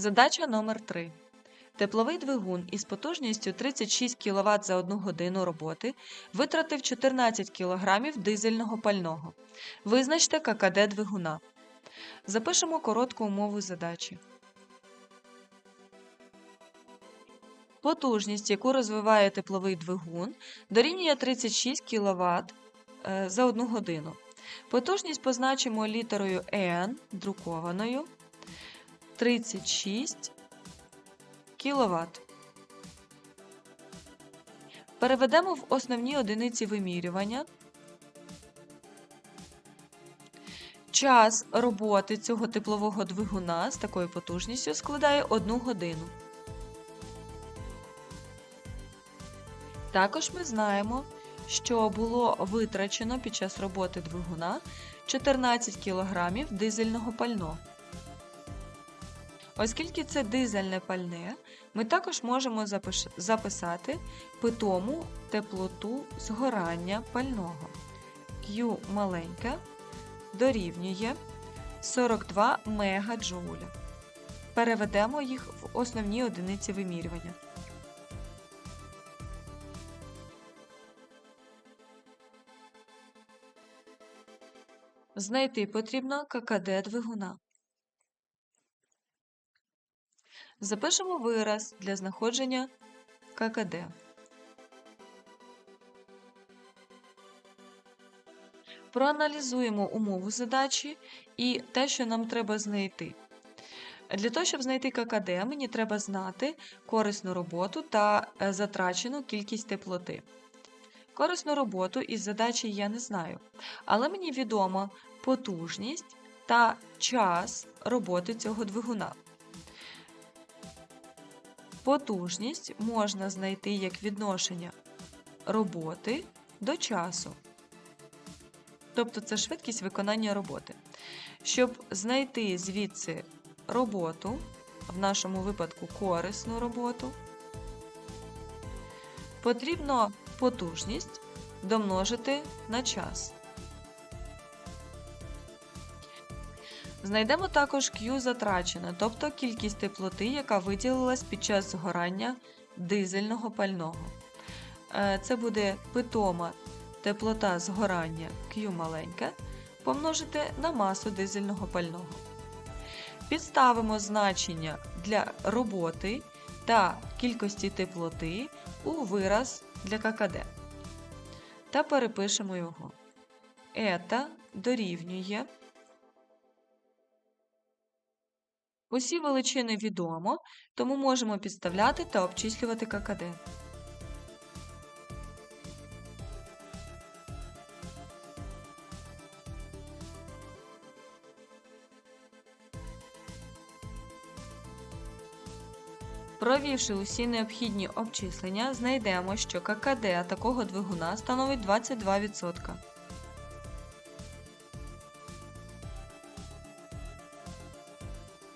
Задача номер 3. Тепловий двигун із потужністю 36 кВт за 1 годину роботи витратив 14 кг дизельного пального. Визначте ККД двигуна. Запишемо коротку умову задачі. Потужність, яку розвиває тепловий двигун, дорівнює 36 кВт за 1 годину. Потужність позначимо літерою N друкованою 36 кВт. Переведемо в основні одиниці вимірювання. Час роботи цього теплового двигуна з такою потужністю складає 1 годину. Також ми знаємо, що було витрачено під час роботи двигуна 14 кг дизельного пального. Оскільки це дизельне пальне, ми також можемо записати питому теплоту згорання пального. Q маленьке дорівнює 42 мегаджоуля. Переведемо їх в основні одиниці вимірювання. Знайти потрібно ККД двигуна. Запишемо вираз для знаходження ККД. Проаналізуємо умову задачі і те, що нам треба знайти. Для того, щоб знайти ККД, мені треба знати корисну роботу та е, затрачену кількість теплоти. Корисну роботу із задачі я не знаю, але мені відома потужність та час роботи цього двигуна. Потужність можна знайти як відношення роботи до часу. Тобто це швидкість виконання роботи. Щоб знайти звідси роботу, в нашому випадку корисну роботу, потрібно потужність домножити на час. Знайдемо також Q затрачена, тобто кількість теплоти, яка виділилась під час згорання дизельного пального. Е, Це буде питома теплота згорання Q маленьке помножити на масу дизельного пального. Підставимо значення для роботи та кількості теплоти у вираз для ККД. Та перепишемо його. Ета дорівнює. Усі величини відомо, тому можемо підставляти та обчислювати ККД. Провівши усі необхідні обчислення, знайдемо, що ККД такого двигуна становить 22%.